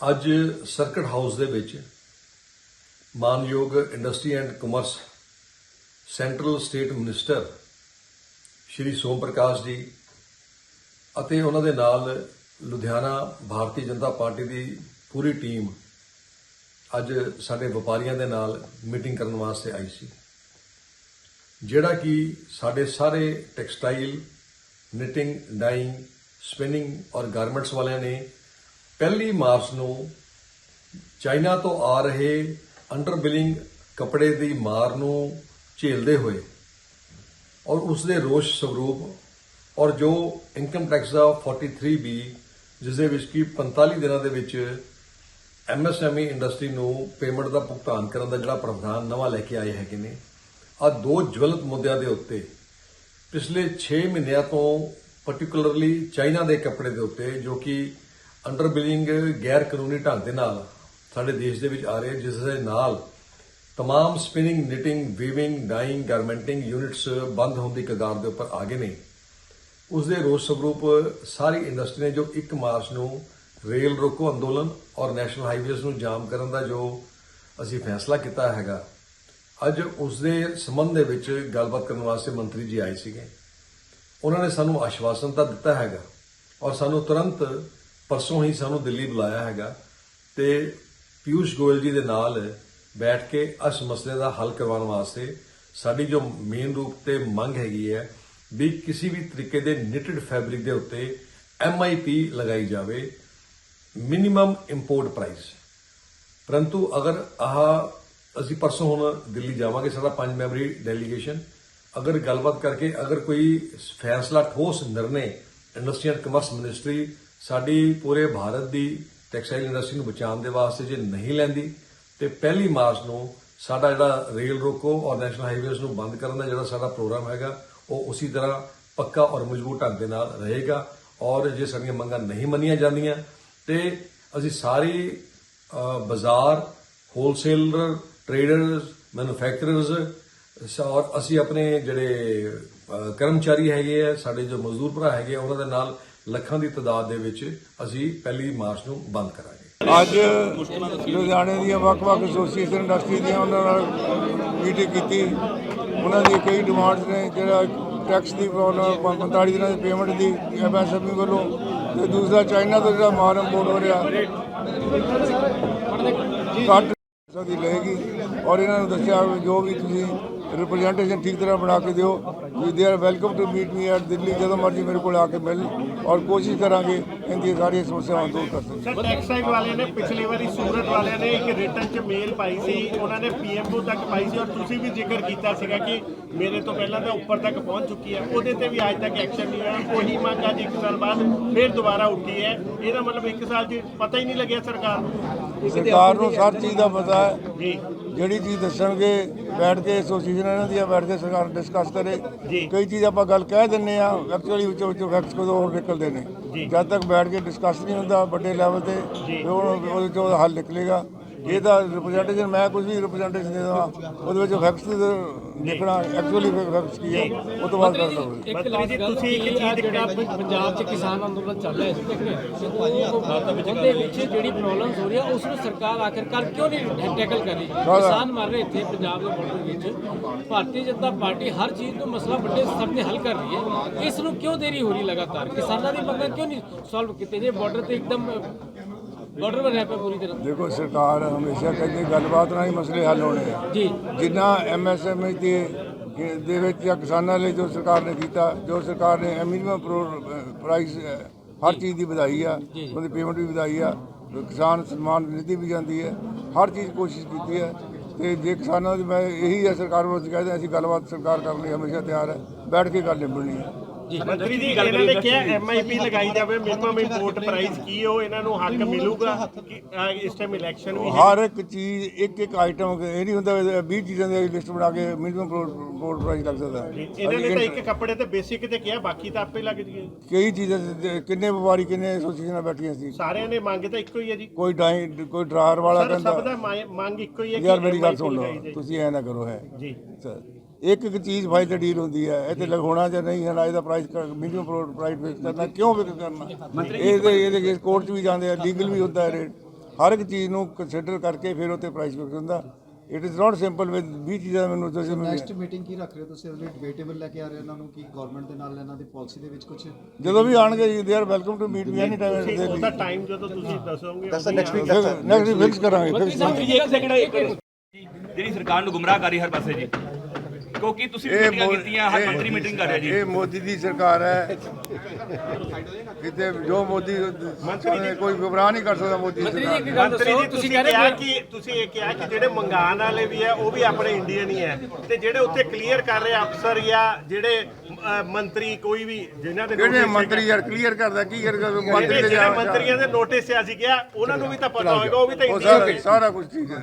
ਅੱਜ circuit house ਦੇ ਵਿੱਚ ਮਾਨਯੋਗ industry and commerce central state minister Shri Som Prakash ji ਅਤੇ ਉਹਨਾਂ ਦੇ ਨਾਲ ਲੁਧਿਆਣਾ ਭਾਰਤੀ ਜਨਤਾ ਪਾਰਟੀ ਦੀ ਪੂਰੀ ਟੀਮ ਅੱਜ ਸਾਡੇ ਵਪਾਰੀਆਂ ਦੇ ਨਾਲ ਮੀਟਿੰਗ ਕਰਨ ਵਾਸਤੇ ਆਈ ਸੀ। ਜਿਹੜਾ ਕਿ ਸਾਡੇ ਸਾਰੇ ਟੈਕਸਟਾਈਲ ਨਿਟਿੰਗ ਡਾਈਂਗ ਸਪਿਨਿੰਗ ਔਰ ਗਾਰਮੈਂਟਸ ਵਾਲਿਆਂ ਨੇ ਪਹਿਲੀ ਮਾਰਚ ਨੂੰ ਚਾਈਨਾ ਤੋਂ ਆ ਰਹੇ ਅੰਡਰ ਬਿਲਿੰਗ ਕੱਪੜੇ ਦੀ ਮਾਰ ਨੂੰ ਝੇਲਦੇ ਹੋਏ ਔਰ ਉਸ ਦੇ ਰੋਸ਼ ਸਵਰੂਪ ਔਰ ਜੋ ਇਨਕਮ ਟੈਕਸ ਦਾ 43 ਬੀ ਜਿਸ ਦੇ ਵਿੱਚ ਕੀ 45 ਦਿਨਾਂ ਦੇ ਵਿੱਚ ਐਮਐਸਐਮਈ ਇੰਡਸਟਰੀ ਨੂੰ ਪੇਮੈਂਟ ਦਾ ਭੁਗਤਾਨ ਕਰਨ ਦਾ ਜਿਹੜਾ ਪ੍ਰਾਵਧਾਨ ਨਵਾਂ ਲੈ ਕੇ ਆਏ ਹੈਗੇ ਨੇ ਆ ਦੋ ਜਵਲਤ ਮੁੱਦਿਆਂ ਦੇ ਉੱਤੇ ਪਿਛਲੇ 6 ਮਹੀਨਿਆਂ ਤੋਂ ਪਾਰਟਿਕੂਲਰਲੀ ਚਾਈਨਾ ਦੇ ਕੱਪੜੇ ਦੇ ਉੱਤੇ ਜੋ ਕਿ ਅੰਡਰ ਬਿਲਿੰਗ ਗੈਰ ਕਾਨੂੰਨੀ ਢੰਗ ਦੇ ਨਾਲ ਸਾਡੇ ਦੇਸ਼ ਦੇ ਵਿੱਚ ਆ ਰਹੇ ਜਿਸ ਦੇ ਨਾਲ तमाम spinning knitting weaving dyeing garmenting units ਬੰਦ ਹੋਣ ਦੀ ਕਗਾਰ ਦੇ ਉੱਪਰ ਆ ਗਏ ਨੇ ਉਸ ਦੇ ਰੋਸ ਸਵਰੂਪ ਸਾਰੀ ਇੰਡਸਟਰੀ ਨੇ ਜੋ 1 ਮਾਰਚ ਨੂੰ ਰੇਲ ਰੋਕੋ ਅੰਦੋਲਨ ਔਰ ਨੈਸ਼ਨਲ ਹਾਈਵੇਜ਼ ਨੂੰ ਜਾਮ ਕਰਨ ਦਾ ਜੋ ਅਸੀਂ ਫੈਸਲਾ ਕੀਤਾ ਹੈਗਾ ਅੱਜ ਉਸ ਦੇ ਸੰਬੰਧ ਦੇ ਵਿੱਚ ਗੱਲਬਾਤ ਕਰਨ ਵਾਸਤੇ ਮੰਤਰੀ ਜੀ ਆਏ ਸੀਗੇ ਉਹਨਾਂ ਨੇ ਸਾਨੂੰ ਆਸ਼ਵਾਸਨ ਤਾਂ ਦਿੱਤਾ ਹੈਗਾ ਔਰ ਸਾਨੂੰ ਤੁਰੰਤ ਪਰਸੋਂ ਹੀ ਸਾਨੂੰ ਦਿੱਲੀ ਬੁਲਾਇਆ ਹੈਗਾ ਤੇ ਪਿਊਸ਼ ਗੋਇਲ ਜੀ ਦੇ ਨਾਲ ਬੈਠ ਕੇ ਇਸ ਮਸਲੇ ਦਾ ਹੱਲ ਕਰਵਾਉਣ ਵਾਸਤੇ ਸਾਡੀ ਜੋ ਮੇਨ ਰੂਪ ਤੇ ਮੰਗ ਹੈਗੀ ਹੈ ਵੀ ਕਿਸੇ ਵੀ ਤਰੀਕੇ ਦੇ ਨਿਟਡ ਫੈਬਰਿਕ ਦੇ ਉੱਤੇ ਐਮਆਈਪੀ ਲਗਾਈ ਜਾਵੇ ਮਿਨੀਮਮ ਇੰਪੋਰਟ ਪ੍ਰਾਈਸ ਪਰੰਤੂ ਅਗਰ ਆਹ ਅਸੀਂ ਪਰਸੋਂ ਹੁਣ ਦਿੱਲੀ ਜਾਵਾਂਗੇ, ਸਾਡਾ ਪੰਜ ਮੈਂਬਰੀ ਡੈਲੀਗੇਸ਼ਨ ਅਗਰ ਗੱਲਬਾਤ ਕਰਕੇ ਅਗਰ ਕੋਈ ਫੈਸਲਾ ਠੋਸ ਨਿਰਣੇ ਇੰਡਸਟਰੀ ਐਂਡ ਕਮਰਸ ਮਿਨਿਸਟਰੀ ਸਾਡੀ ਪੂਰੇ ਭਾਰਤ ਦੀ ਟੈਕਸਟਾਈਲ ਇੰਡਸਟਰੀ ਨੂੰ ਬਚਾਉਣ ਦੇ ਵਾਸਤੇ ਜੇ ਨਹੀਂ ਲੈਂਦੀ, ਤੇ ਪਹਿਲੀ ਮਾਰਚ ਨੂੰ ਸਾਡਾ ਜਿਹੜਾ ਰੇਲ ਰੋਕੋ ਔਰ ਨੈਸ਼ਨਲ ਹਾਈਵੇਜ਼ ਨੂੰ ਬੰਦ ਕਰਨ ਦਾ ਜਿਹੜਾ ਸਾਡਾ ਪ੍ਰੋਗਰਾਮ ਹੈਗਾ, ਉਹ ਉਸੇ ਤਰ੍ਹਾਂ ਪੱਕਾ ਔਰ ਮਜ਼ਬੂਤ ਢੰਗ ਦੇ ਨਾਲ ਰਹੇਗਾ। ਔਰ ਜੇ ਸਾਡੀਆਂ ਮੰਗਾਂ ਨਹੀਂ ਮੰਨੀਆਂ ਜਾਂਦੀਆਂ, ਤੇ ਅਸੀਂ ਸਾਰੀ ਬਾਜ਼ਾਰ, ਹੋਲਸੇਲਰ, ਟ੍ਰੇਡਰਸ, ਮੈਨੂਫੈਕਚਰਰਸ ਔਰ ਅਸੀਂ ਆਪਣੇ ਜਿਹੜੇ ਕਰਮਚਾਰੀ ਹੈਗੇ ਆ, ਸਾਡੇ ਜੋ ਮਜ਼ਦੂਰ ਭਰਾ ਹੈਗੇ ਆ, ਉਹਨਾਂ ਦੇ ਨਾਲ ਲੱਖਾਂ ਦੀ ਤਾਦਾਦ ਦੇ ਵਿੱਚ ਅਸੀਂ ਪਹਿਲੀ ਮਾਰਚ ਨੂੰ ਬੰਦ ਕਰਾਂਗੇ। ਅੱਜ ਲੁਧਿਆਣੇ ਦੀਆਂ ਵੱਖ-ਵੱਖ ਐਸੋਸੀਏਸ਼ਨ ਇੰਡਸਟਰੀ ਦੀਆਂ ਉਹਨਾਂ ਨਾਲ ਮੀਟਿੰਗ ਕੀਤੀ। ਉਹਨਾਂ ਦੀ ਕਈ ਡਿਮਾਂਡਸ ਨੇ ਜਿਹੜਾ ਟੈਕਸ ਦੀ ਪ੍ਰੋਬਲਮ 45 ਦਿਨਾਂ ਦੀ ਪੇਮੈਂਟ ਦੀ ਐਮਐਸਐਮਈ ਵੱਲੋਂ ਤੇ ਦੂਸਰਾ ਚਾਈਨਾ ਤੋਂ ਜਿਹੜਾ ਮਾਲ ਇੰਪੋਰਟ ਹੋ ਰਿਹਾ। ਘੱਟ ਸਦੀ ਲਏਗੀ। ਔਰ ਇਹਨਾਂ ਨੂੰ ਦੱਸਿਆ ਵੀ ਜੋ ਵੀ ਤੁਸੀਂ ਰਿਪਰੈਜ਼ੈਂਟੇਸ਼ਨ ਠੀਕ ਤਰ੍ਹਾਂ ਬਣਾ ਕੇ ਦਿਓ। ਵੀ they are welcome to meet me at Delhi ਜਦੋਂ ਮਰਜ਼ੀ ਮੇਰੇ ਕੋਲ ਆ ਕੇ ਮਿਲ। ਔਰ ਕੋਸ਼ਿਸ਼ ਕਰਾਂਗੇ ਇਹਦੀਆਂ ਸਾਰੀਆਂ ਸਮੱਸਿਆਵਾਂ ਦੂਰ ਕਰ ਸਕੀਏ ਸਰ ਟੈਕਸਟਾਈਲ ਵਾਲਿਆਂ ਨੇ ਪਿਛਲੀ ਵਾਰੀ ਸੂਰਤ ਵਾਲਿਆਂ ਨੇ ਇੱਕ ਰਿਟਰਨ ਚ ਮੇਲ ਪਾਈ ਸੀ। ਉਹਨਾਂ ਨੇ ਪੀਐਮਓ ਤੱਕ ਪਾਈ ਸੀ। ਔਰ ਤੁਸੀਂ ਵੀ ਜ਼ਿਕਰ ਕੀਤਾ ਸੀਗਾ ਕਿ ਮੇਰੇ ਤੋਂ ਪਹਿਲਾਂ ਤਾਂ ਉੱਪਰ ਤੱਕ ਪਹੁੰਚ ਚੁੱਕੀ ਹੈ। ਉਹਦੇ ਤੇ ਵੀ ਅੱਜ ਤੱਕ ਐਕਸ਼ਨ ਨਹੀਂ ਹੋਇਆ। ਉਹੀ ਮੰਗ ਅੱਜ ਇੱਕ ਸਾਲ ਬਾਅਦ ਫਿਰ ਦੁਬਾਰਾ ਉੱਠੀ ਹੈ। ਇਹਦਾ ਮਤਲਬ ਇੱਕ ਸਾਲ ਚ ਪਤਾ ਹੀ ਨਹੀਂ ਲੱਗਿਆ ਸਰਕਾਰ ਨੂੰ। ਸਰਕਾਰ ਨੂੰ ਹਰ ਚੀਜ਼ ਦਾ ਪਤਾ ਹੈ। ਜੀ। ਜਿਹੜੀ ਚੀਜ਼ ਦੱਸਣਗੇ ਬੈਠ ਕੇ ਐਸੋਸੀਏਸ਼ਨ ਇਹਨਾਂ ਦੀਆਂ ਬੈਠ ਕੇ ਸਰਕਾਰ ਡਿਸਕਸ ਕਰੇ। ਕਈ ਚੀਜ਼ ਆਪਾਂ ਗੱਲ ਕਹਿ ਦਿੰਨੇ ਆ ਐਕਚੁਅਲੀ ਵਿੱਚੋਂ ਵਿੱਚੋਂ ਫੈਕਟਸ ਕਦੋਂ ਹੋਰ ਨਿਕਲਦੇ ਨੇ। ਜਦ ਤੱਕ ਬੈਠ ਕੇ ਡਿਸਕਸ ਨਹੀਂ ਹੁੰਦਾ ਵੱਡੇ ਲੈਵਲ ਤੇ ਫਿਰ ਉਹ- ਉਹਦੇ ਚੋਂ ਹੱਲ ਨਿਕਲੇਗਾ। ਇਹ ਤਾਂ ਰਿਪਰੈਜ਼ੈਂਟੇਸ਼ਨ ਮੈਂ ਕੁਝ ਵੀ ਰਿਪਰੈਜ਼ੈਂਟੇਸ਼ਨ ਦੇ ਦਵਾਂ ਉਹਦੇ ਵਿੱਚ ਫੈਕਟਸ ਲਿਖਣਾ ਐਕਚੁਅਲੀ ਫੈਕਟਸ ਕੀ ਹੈ ਉਹ ਤੋਂ ਬਾਅਦ ਕਰਨਾ ਹੋਵੇ ਇੱਕ ਲਾਸਟ ਗੱਲ ਤੁਸੀਂ ਇੱਕ ਚੀਜ਼ ਜਿਹੜਾ ਪੰਜਾਬ 'ਚ ਕਿਸਾਨ ਅੰਦੋਲਨ ਚੱਲ ਰਿਹਾ ਸੀ ਉਹਦੇ ਵਿੱਚ ਜਿਹੜੀ ਪ੍ਰੋਬਲਮਸ ਹੋ ਰਹੀਆਂ ਉਸ ਨੂੰ ਸਰਕਾਰ ਆਖਿਰਕਾਰ ਕਿਉਂ ਨਹੀਂ ਟੈਕਲ ਕਰ ਰਹੀ? ਕਿਸਾਨ ਮਰ ਰਹੇ ਇੱਥੇ ਪੰਜਾਬ ਦੇ ਬਾਰਡਰ ਵਿੱਚ। ਭਾਰਤੀ ਜਨਤਾ ਪਾਰਟੀ ਹਰ ਚੀਜ਼ ਨੂੰ ਮਸਲਾ ਵੱਡੇ ਸਤਰ ਤੇ ਹੱਲ ਕਰ ਰਹੀ ਹੈ। ਇਸ ਨੂੰ ਕਿਉਂ ਦੇਰੀ ਹੋ ਰਹੀ ਲਗਾਤਾਰ? ਕਿਸਾਨਾਂ ਦੀ ਮੰਗਾਂ ਕਿਉਂ ਨਹੀਂ ਸੋਲਵ ਕੀਤੇ ਜੇ ਬਾਰਡਰ ਤੇ ਇੱਕਦਮ ਬਾਰਡਰ ਬਣਿਆ ਪਿਆ ਪੂਰੀ ਤਰ੍ਹਾਂ। ਦੇਖੋ ਸਰਕਾਰ ਹਮੇਸ਼ਾ ਕਹਿੰਦੀ ਗੱਲਬਾਤ ਨਾਲ ਹੀ ਮਸਲੇ ਹੱਲ ਹੋਣੇ ਆ। ਜੀ। ਜਿੰਨਾ ਐਮਐਸਐਮਈ ਦੇ ਦੇ ਵਿੱਚ ਜਾਂ ਕਿਸਾਨਾਂ ਲਈ ਜੋ ਸਰਕਾਰ ਨੇ ਕੀਤਾ ਜੋ ਸਰਕਾਰ ਨੇ ਮਿਨੀਮਮ ਪ੍ਰਾਈਸ ਹਰ ਚੀਜ਼ ਦੀ ਵਧਾਈ ਆ ਉਹਦੀ ਪੇਮੈਂਟ ਵੀ ਵਧਾਈ ਆ ਕਿਸਾਨ ਸਨਮਾਨ ਨਿਧੀ ਵੀ ਜਾਂਦੀ ਹੈ ਹਰ ਚੀਜ਼ ਕੋਸ਼ਿਸ਼ ਕੀਤੀ ਹੈ ਤੇ ਜੇ ਕਿਸਾਨਾਂ ਦੀ ਮੈਂ ਇਹੀ ਹੈ ਸਰਕਾਰ ਨੂੰ ਅਸੀਂ ਕਹਿੰਦੇ ਅਸੀਂ ਗੱਲਬਾਤ ਸਰਕਾਰ ਕਰਨ ਲਈ ਹਮੇਸ਼ਾ ਤਿਆਰ ਹੈ ਬੈਠ ਕੇ ਗੱਲ ਨਿਬੜਨੀ ਹੈ ਮੰਤਰੀ ਜੀ ਇਹਨਾਂ ਨੇ ਕਿਹਾ ਐਮਆਈਪੀ ਲਗਾਈ ਜਾਵੇ ਮਿਨੀਮਮ ਇੰਪੋਰਟ ਪ੍ਰਾਈਸ ਕੀ ਹੋ ਇਹਨਾਂ ਨੂੰ ਹੱਕ ਮਿਲੂਗਾ ਕਿ ਅਹ, ਇਸ ਟਾਈਮ ਇਲੈਕਸ਼ਨ ਵੀ ਹੈ ਹਰ ਇੱਕ ਚੀਜ਼ ਇੱਕ ਇੱਕ ਆਈਟਮ ਇਹ ਨਹੀਂ ਹੁੰਦਾ 20 ਚੀਜ਼ਾਂ ਦੀ ਲਿਸਟ ਬਣਾ ਕੇ ਮਿਨੀਮਮ ਪ੍ਰੋਡ ਪ੍ਰਾਈਸ ਲੱਗ ਸਕਦਾ। ਹੈ। ਇਹਨਾਂ ਨੇ ਤਾਂ ਇੱਕ ਕੱਪੜੇ ਤੇ ਬੇਸਿਕ ਤੇ ਕਿਹਾ ਬਾਕੀ ਤਾਂ ਆਪੇ ਲੱਗ ਜੀਏ ਕਈ ਚੀਜ਼ਾਂ ਦੇ- ਕਿੰਨੇ ਵਪਾਰੀ ਕਿੰਨੇ ਐਸੋਸੀਏਸ਼ਨਾਂ ਬੈਠੀਆਂ ਸੀ। ਸਾਰਿਆਂ ਨੇ ਮੰਗ ਤਾਂ ਇੱਕੋ ਹੀ ਹੈ ਜੀ। ਕੋਈ ਡਾਈ ਕੋਈ ਡਰਾਰ ਵਾਲਾ ਸਰ ਸਭ ਕਹਿੰਦਾ ਦਾ ਮੰਗ ਇੱਕੋ ਹੀ ਹੈ ਯਾਰ ਮੇਰੀ ਗੱਲ MIP ਸੁਣ ਲਗਾਈ ਲਓ ਜਾਏ। ਤੁਸੀਂ ਐ ਨਾ ਕਰੋ ਹੈ। ਜੀ। ਸਰ ਇੱਕ ਇੱਕ ਚੀਜ਼ ਫਾਈਲ ਤੇ ਡੀਲ ਹੁੰਦੀ ਹੈ। ਇਹ ਤੇ ਲਗਾਉਣਾ ਜਾਂ ਨਹੀਂ ਹੈ ਨਾ ਇਹਦਾ ਪ੍ਰਾਈਸ ਮਿਨੀਮਮ ਪ੍ਰਾਈਸ ਫਿਕਸ ਕਰਨਾ ਕਿਉਂ ਫਿਕਸ ਕਰਨਾ? ਇਹਦੇ ਇਹਦੇ ਕੋਰਟ 'ਚ ਵੀ ਜਾਂਦੇ ਆ ਲੀਗਲ ਵੀ ਹੁੰਦਾ ਹੈ ਰੇਟ ਹਰ ਇੱਕ ਚੀਜ਼ ਨੂੰ ਕੰਸੀਡਰ ਕਰਕੇ ਫਿਰ ਉੱਤੇ ਪ੍ਰਾਈਸ ਫਿਕਸ ਹੁੰਦਾ। It is not simple with 20 ਚੀਜ਼ਾਂ ਮੈਨੂੰ ਤੁਸੀਂ ਨੈਕਸਟ ਮੀਟਿੰਗ ਕੀ ਰੱਖ ਰਹੇ ਹੋ ਤੁਸੀਂ? ਅਗਲੇ ਡਿਬੇਟੇਬਲ ਲੈ ਕੇ ਆ ਰਹੇ ਹੋ ਇਹਨਾਂ ਨੂੰ ਕਿ ਗਵਰਨਮੈਂਟ ਦੇ ਨਾਲ ਇਹਨਾਂ ਦੀ ਪਾਲਿਸੀ ਦੇ ਵਿੱਚ ਕੁਝ ਜਦੋਂ ਵੀ ਆਣਗੇ they are welcome to meet me any time ਉਹਦਾ ਟਾਈਮ ਜਦੋਂ ਤੁਸੀਂ ਦੱਸੋਗੇ ਨੈਕਸਟ ਵੀਕ ਫਿਕਸ ਕਰਾਂਗੇ ਮੰਤਰੀ fix ਸਾਹਿਬ ਕਰਾਂਗੇ। ਜਿਹੜੀ ਸਰਕਾਰ ਨੂੰ ਗੁੰਮਰਾਹ ਕਰ ਰਹੀ ਹਰ ਪਾਸੇ ਜੀ। ਕਿਉਂਕਿ ਤੁਸੀਂ ਇਹ ਮੀਟਿੰਗਾਂ ਮੋ- ਕੀਤੀਆਂ ਹਰ ਇਹ- ਮੰਤਰੀ ਮੀਟਿੰਗ ਕਰ ਰਿਹਾ ਜੀ। ਇਹ ਮੋਦੀ ਦੀ ਸਰਕਾਰ ਹੈ। ਕਿਤੇ ਜੋ ਮੋਦੀ ਕੋਈ ਗੁਬਰਾਹ ਨਹੀਂ ਕਰ ਸਕਦਾ ਮੋਦੀ ਦੀ ਜੀ ਸਰਕਾਰ। ਮੰਤਰੀ ਤੁਸੀਂ ਕਹਿ ਹੋ ਕਿ ਤੁਸੀਂ ਇਹ ਕਿਹਾ ਕਿ ਜਿਹੜੇ ਮੰਗਾਣ ਵਾਲੇ ਵੀ ਹੈ ਉਹ ਵੀ ਆਪਣੇ ਇੰਡੀਅਨ ਹੀ ਹੈ। ਤੇ ਜਿਹੜੇ ਉੱਥੇ ਕਲੀਅਰ ਕਰ ਰਹੇ ਅਫਸਰ ਜਾਂ ਜਿਹੜੇ ਮੰਤਰੀ ਕੋਈ ਵੀ ਜਿਨ੍ਹਾਂ ਦੇ ਕਿਹੜੇ notice ਮੰਤਰੀ ਯਾਰ ਕਲੀਅਰ ਕਰਦਾ ਕੀ ਕਰਦਾ ਮੰਤਰੀ ਜਿਹੜੇ ਦੇ ਜਿਹੜੇ ਜਾ ਮੰਤਰੀਆਂ ਦੇ ਨੋਟਿਸ ਆ ਸੀ ਗਿਆ ਉਹਨਾਂ ਨੂੰ ਵੀ ਤਾਂ ਪਤਾ ਹੋਏਗਾ ਉਹ ਵੀ ਤਾਂ ਉਹ ਇੰਡੀਅਨ ਸਾਰਾ ਸਾਰਾ ਕੁਝ ਠੀਕ ਹੈ।